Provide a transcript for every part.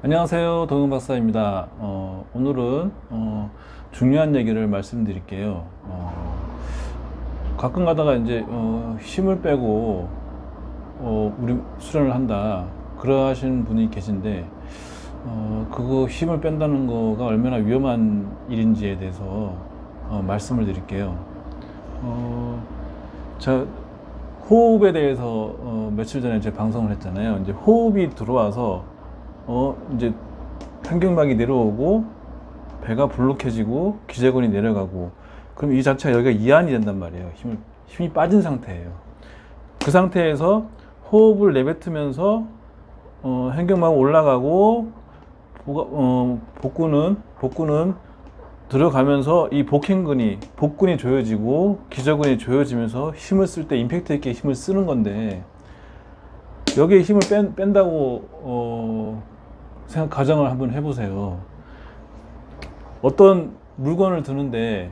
안녕하세요. 동현 박사입니다. 어, 오늘은 어, 중요한 얘기를 말씀드릴게요. 어, 가끔 가다가 이제 어, 힘을 빼고 어, 우리 수련을 한다. 그러하시는 분이 계신데 어, 그거 힘을 뺀다는 거가 얼마나 위험한 일인지에 대해서 어, 말씀을 드릴게요. 어, 저 호흡에 대해서 어, 며칠 전에 제 방송을 했잖아요. 이제 호흡이 들어와서 어 이제 편경막이 내려오고 배가 불룩해지고 기재근이 내려가고 그럼 이 자체가 여기가 이완이 된단 말이에요. 힘을 힘이 빠진 상태예요. 그 상태에서 호흡을 내뱉으면서 어, 현경막 올라가고 보가, 어, 복근은 복근은 들어가면서 이 복행근이 복근이 조여지고 기저근이 조여지면서 힘을 쓸 때 임팩트 있게 힘을 쓰는 건데 여기에 힘을 뺀, 뺀다고 어, 생각 가정을 한번 해보세요. 어떤 물건을 드는데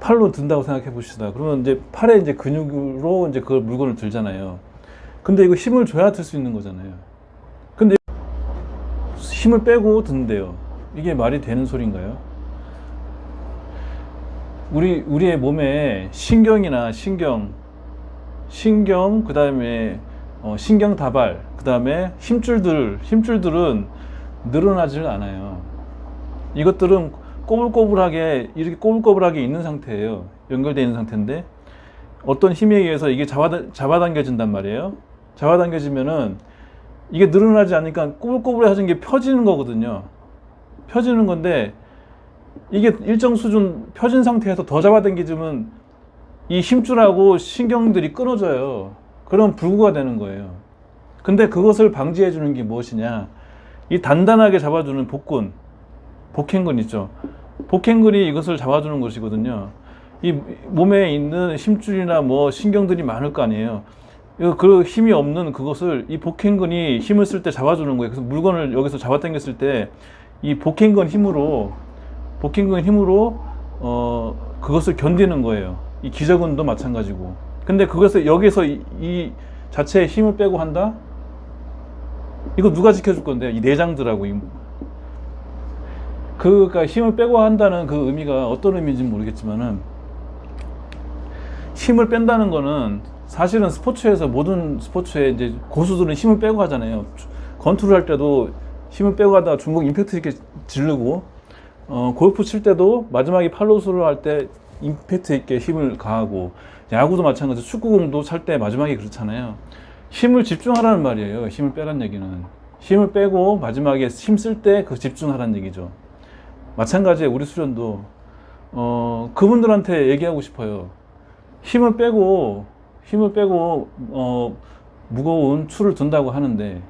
팔로 든다고 생각해 보시다. 그러면 이제 팔에 이제 근육으로 이제 그 물건을 들잖아요. 근데 이거 힘을 줘야 들 수 있는 거잖아요. 근데 힘을 빼고 든대요. 이게 말이 되는 소리인가요? 우리 우리의 몸에 신경이나 신경, 신경 그 다음에 어, 신경 다발, 그 다음에 힘줄들, 힘줄들은 늘어나질 않아요. 이것들은 꼬불꼬불하게 이렇게 꼬불꼬불하게 있는 상태예요. 연결되어 있는 상태인데 어떤 힘에 의해서 이게 잡아 잡아당겨진단 말이에요. 잡아당겨지면은 이게 늘어나지 않으니까 꼬불꼬불해진 게 펴지는 거거든요. 펴지는 건데 이게 일정 수준 펴진 상태에서 더 잡아당기지면 이 힘줄하고 신경들이 끊어져요. 그럼 불구가 되는 거예요. 근데 그것을 방지해 주는 게 무엇이냐? 이 단단하게 잡아주는 복근, 복행근 있죠. 복행근이 이것을 잡아주는 것이거든요. 이 몸에 있는 힘줄이나 뭐 신경들이 많을 거 아니에요. 이거 그 힘이 없는 그것을 이 복행근이 힘을 쓸 때 잡아주는 거예요. 그래서 물건을 여기서 잡아당겼을 때 이 복행근 힘으로 복행근 힘으로 어 그것을 견디는 거예요. 이 기저근도 마찬가지고. 근데 그것을 여기서 이, 이 자체에 힘을 빼고 한다? 이거 누가 지켜줄 건데? 이 내장들하고 이 그니까 힘을 빼고 한다는 그 의미가 어떤 의미인지 모르겠지만은 힘을 뺀다는 거는 사실은 스포츠에서 모든 스포츠에 이제 고수들은 힘을 빼고 하잖아요. 건투를 할 때도 힘을 빼고 하다가 중공 임팩트 있게 지르고 어, 골프 칠 때도 마지막에 팔로스를 할때 임팩트 있게 힘을 가하고 야구도 마찬가지로 축구공도 찰 때 마지막에 그렇잖아요. 힘을 집중하라는 말이에요. 힘을 빼란 얘기는 힘을 빼고 마지막에 힘 쓸 때 그 집중하라는 얘기죠. 마찬가지에 우리 수련도 어, 그분들한테 얘기하고 싶어요. 힘을 빼고 힘을 빼고 어, 무거운 추를 든다고 하는데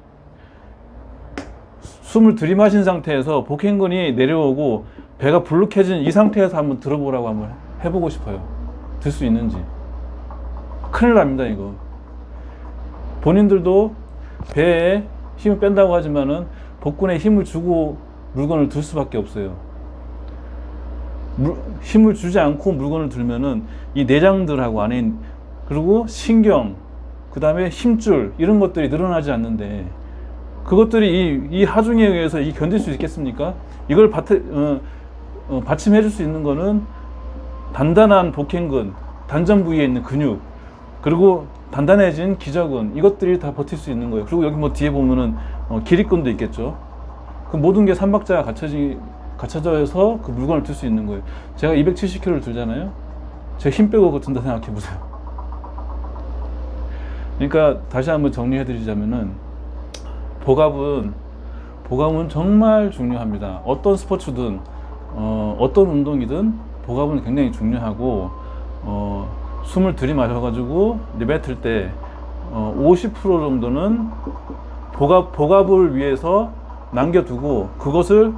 숨을 들이마신 상태에서 복행근이 내려오고 배가 불룩해진 이 상태에서 한번 들어보라고 한번 해보고 싶어요. 들 수 있는지. 큰일 납니다, 이거. 본인들도 배에 힘을 뺀다고 하지만은 복근에 힘을 주고 물건을 들 수밖에 없어요. 물, 힘을 주지 않고 물건을 들면은 이 내장들하고 안에 그리고 신경, 그 다음에 힘줄 이런 것들이 늘어나지 않는데 그것들이 이, 이 하중에 의해서 이 견딜 수 있겠습니까? 이걸 바, 어, 어, 받침해 줄 수 있는 거는 단단한 복행근, 단전 부위에 있는 근육, 그리고 단단해진 기저근 이것들이 다 버틸 수 있는 거예요. 그리고 여기 뭐 뒤에 보면은 어, 기립근도 있겠죠. 그 모든 게 삼박자가 갖춰지 갖춰져서 그 물건을 들 수 있는 거예요. 제가 270kg를 들잖아요. 제가 힘 빼고 그거 든다 생각해 보세요. 그러니까 다시 한번 정리해 드리자면은 복압은 복압은 정말 중요합니다. 어떤 스포츠든 어, 어떤 운동이든 복압은 굉장히 중요하고 어, 숨을 들이마셔가지고 내뱉을 때 어, 50% 정도는 복압 복압을 위해서 남겨두고 그것을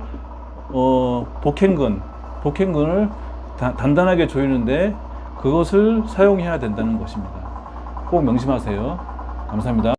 어, 복행근 복행근을 다- 단단하게 조이는데 그것을 사용해야 된다는 것입니다. 꼭 명심하세요. 감사합니다.